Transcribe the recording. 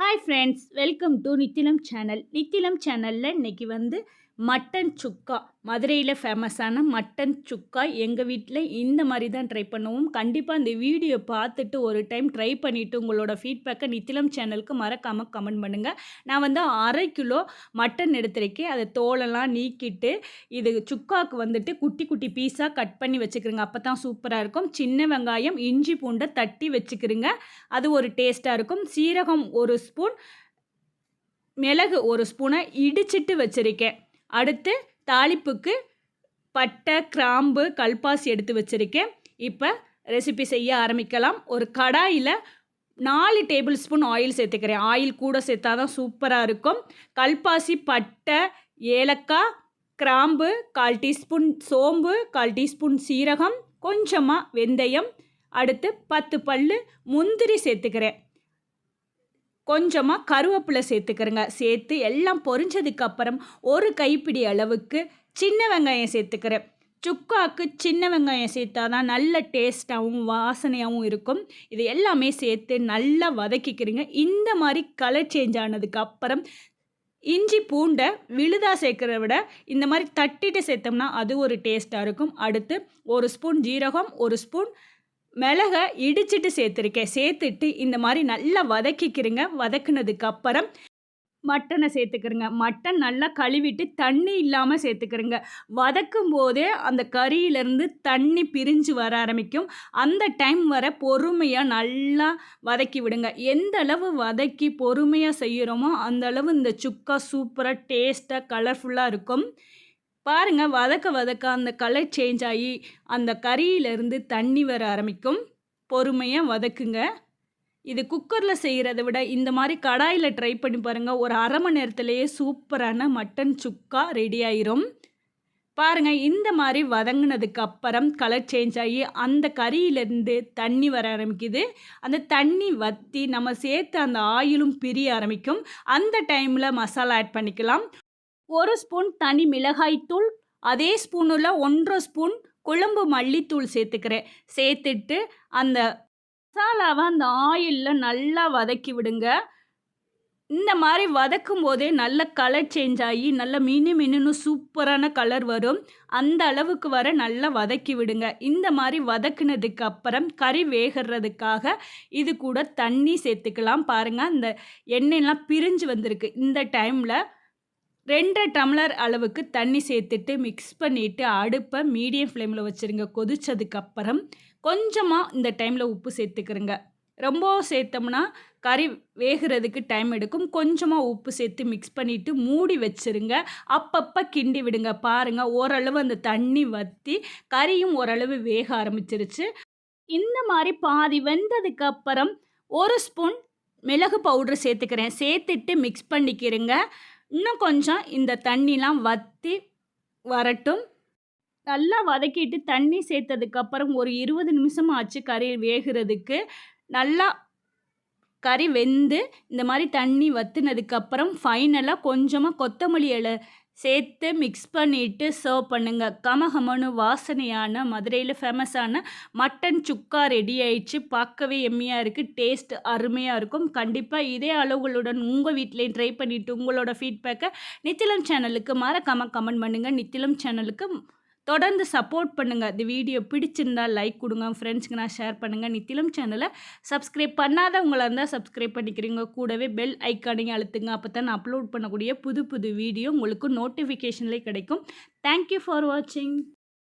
Hi friends welcome to Nithilam channel Nithilam சேனலில் இன்றைக்கி வந்து மட்டன் சுக்கா. மதுரையில் ஃபேமஸான மட்டன் சுக்கா. எங்கள் வீட்டில் இந்த மாதிரி தான் ட்ரை பண்ணுவோம். கண்டிப்பாக இந்த வீடியோ பார்த்துட்டு ஒரு டைம் ட்ரை பண்ணிவிட்டு உங்களோட ஃபீட்பேக்கை நித்திலம் சேனலுக்கு மறக்காமல் கமெண்ட் பண்ணுங்கள் நான் வந்து அரை கிலோ மட்டன் எடுத்துருக்கேன். அதை தோலெல்லாம் நீக்கிட்டு இது சுக்காவுக்கு வந்துட்டு குட்டி குட்டி பீஸாக கட் பண்ணி வச்சுக்கிறோங்க. அப்போ தான் சூப்பராக இருக்கும். சின்ன வெங்காயம் இஞ்சி பூண்டை தட்டி வச்சுக்கிறோங்க. அது ஒரு டேஸ்ட்டாக இருக்கும். சீரகம் ஒரு ஸ்பூன் மிளகு ஒரு ஸ்பூனை இடிச்சிட்டு வச்சுருக்கேன். அடுத்து தாளிப்புக்கு பட்டை கிராம்பு கல்பாசி எடுத்து வச்சுருக்கேன். இப்போ ரெசிபி செய்ய ஆரம்பிக்கலாம். ஒரு கடாயில் நாலு டேபிள் ஸ்பூன் ஆயில் சேர்த்துக்கிறேன். ஆயில் கூட சேர்த்தா தான் சூப்பராக இருக்கும். கல்பாசி பட்டை ஏலக்காய் கிராம்பு கால் டீஸ்பூன் சோம்பு கால் டீஸ்பூன் சீரகம் கொஞ்சமாக வெந்தயம். அடுத்து பத்து பல் முந்திரி சேர்த்துக்கிறேன். கொஞ்சமாக கருவேப்பிலை சேர்த்துக்கிறேங்க. சேர்த்து எல்லாம் பொரிஞ்சதுக்கப்புறம் ஒரு கைப்பிடி அளவுக்கு சின்ன வெங்காயம் சேர்த்துக்கிறேன். சுக்காக்கு சின்ன வெங்காயம் சேர்த்தா தான் நல்ல டேஸ்ட்டாகவும் வாசனையாகவும் இருக்கும். இது எல்லாமே சேர்த்து நல்லா வதக்கிக்கிறீங்க. இந்த மாதிரி கலர் சேஞ்ச் ஆனதுக்கு அப்புறம் இஞ்சி பூண்டை விழுதாக சேர்க்குறத விட இந்த மாதிரி தட்டிட்டு சேர்த்தோம்னா அது ஒரு டேஸ்ட்டாக இருக்கும். அடுத்து ஒரு ஸ்பூன் ஜீரகம் ஒரு ஸ்பூன் மிளகை இடிச்சிட்டு சேர்த்துருக்கேன். சேர்த்துட்டு இந்த மாதிரி நல்லா வதக்கிக்கிறேங்க வதக்குனதுக்கு அப்புறம் மட்டனை சேர்த்துக்கிறேங்க மட்டன் நல்லா கழுவிட்டு தண்ணி இல்லாமல் சேர்த்துக்கிறேங்க வதக்கும் போதே அந்த கறியிலேருந்து தண்ணி பிரிஞ்சு வர ஆரம்பிக்கும். அந்த டைம் வர பொறுமையாக நல்லா வதக்கி விடுங்க. எந்த அளவு வதக்கி பொறுமையாக செய்கிறோமோ அந்த அளவு இந்த சுக்கா சூப்பராக டேஸ்ட்டாக கலர்ஃபுல்லாக இருக்கும். பாருங்கள் வதக்க வதக்க அந்த கலர் சேஞ்ச் ஆகி அந்த கறியிலேருந்து தண்ணி வர ஆரம்பிக்கும். பொறுமையாக வதக்குங்க. இது குக்கரில் செய்கிறத விட இந்த மாதிரி கடாயில் ட்ரை பண்ணி பாருங்கள் ஒரு அரை மணி நேரத்துலேயே சூப்பரான மட்டன் சுக்கா ரெடி ஆயிரும். பாருங்கள் இந்த மாதிரி வதங்கினதுக்கு அப்புறம் கலர் சேஞ்ச் ஆகி அந்த கறியிலேருந்து தண்ணி வர ஆரம்பிக்குது. அந்த தண்ணி வற்றி நம்ம சேர்த்து அந்த ஆயிலும் பிரிய ஆரம்பிக்கும். அந்த டைமில் மசாலா ஆட் பண்ணிக்கலாம். ஒரு ஸ்பூன் தனி மிளகாய்த்தூள் அதே ஸ்பூனில் ஒன்றரை ஸ்பூன் குழம்பு மல்லித்தூள் சேர்த்துக்கிறேன். சேர்த்துட்டு அந்த மசாலாவை அந்த ஆயிலில் நல்லா வதக்கி விடுங்க. இந்த மாதிரி வதக்கும் போதே நல்ல கலர் சேஞ்ச் ஆகி நல்ல மினு மினுன்னு சூப்பரான கலர் வரும். அந்த அளவுக்கு வர நல்லா வதக்கி விடுங்க. இந்த மாதிரி வதக்குனதுக்கு அப்புறம் கறி வேகிறதுக்காக இது கூட தண்ணி சேர்த்துக்கலாம். பாருங்கள் அந்த எண்ணெயெல்லாம் பிரிஞ்சு வந்திருக்கு. இந்த டைமில் ரெண்டு டம்ளர் அளவுக்கு தண்ணி சேர்த்துட்டு மிக்ஸ் பண்ணிவிட்டு அடுப்பை மீடியம் ஃப்ளேமில் வச்சுருங்க. கொதிச்சதுக்கப்புறம் கொஞ்சமாக இந்த டைமில் உப்பு சேர்த்துக்கிறங்க. ரொம்ப சேர்த்தோம்னா கறி வேகிறதுக்கு டைம் எடுக்கும். கொஞ்சமாக உப்பு சேர்த்து மிக்ஸ் பண்ணிவிட்டு மூடி வச்சுருங்க. அப்பப்போ கிண்டி விடுங்க. பாருங்கள் ஓரளவு அந்த தண்ணி வற்றி கறியும் ஓரளவு வேக ஆரம்பிச்சிருச்சு. இந்த மாதிரி பாதி வெந்ததுக்கப்புறம் ஒரு ஸ்பூன் மிளகு பவுட்ரு சேர்த்துக்கிறேன். சேர்த்துட்டு மிக்ஸ் பண்ணிக்கிறேங்க. இன்னும் கொஞ்சம் இந்த தண்ணிலாம் வற்றி வரட்டும். நல்லா வதக்கிட்டு தண்ணி சேர்த்ததுக்கப்புறம் ஒரு இருபது நிமிஷம் ஆச்சு கறி வேகிறதுக்கு. நல்லா கறி வெந்து இந்த மாதிரி தண்ணி வற்றுனதுக்கப்புறம் ஃபைனலாக கொஞ்சமாக கொத்தமல்லி இலை சேர்த்து மிக்ஸ் பண்ணிவிட்டு சர்வ் பண்ணுங்கள் கமகமனு வாசனையான மதுரையில் ஃபேமஸான மட்டன் சுக்கா ரெடி ஆயிடுச்சு. பார்க்கவே எம்மியாக இருக்குது டேஸ்ட் அருமையாக இருக்கும். கண்டிப்பாக இதே அளவுகளுடன் உங்கள் வீட்லேயும் ட்ரை பண்ணிவிட்டு உங்களோட ஃபீட்பேக்கை நித்திலம் சேனலுக்கு மறக்காமல் கமெண்ட் பண்ணுங்கள் நித்திலம் சேனலுக்கு தொடர்ந்து சப்போர்ட் பண்ணுங்கள் இந்த வீடியோ பிடிச்சிருந்தால் லைக் கொடுங்க. ஃப்ரெண்ட்ஸுக்கு நான் ஷேர் பண்ணுங்கள் நித்திலம் சேனலை சப்ஸ்கிரைப் பண்ணாதவங்களாக இருந்தால் சப்ஸ்கிரைப் பண்ணிக்கிறீங்க. கூடவே பெல் ஐக்கானையும் அழுத்துங்க. அப்போ தான் நான் அப்லோட் பண்ணக்கூடிய புது புது வீடியோ உங்களுக்கு நோட்டிஃபிகேஷன்லேயே கிடைக்கும். தேங்க்யூ ஃபார் வாட்சிங்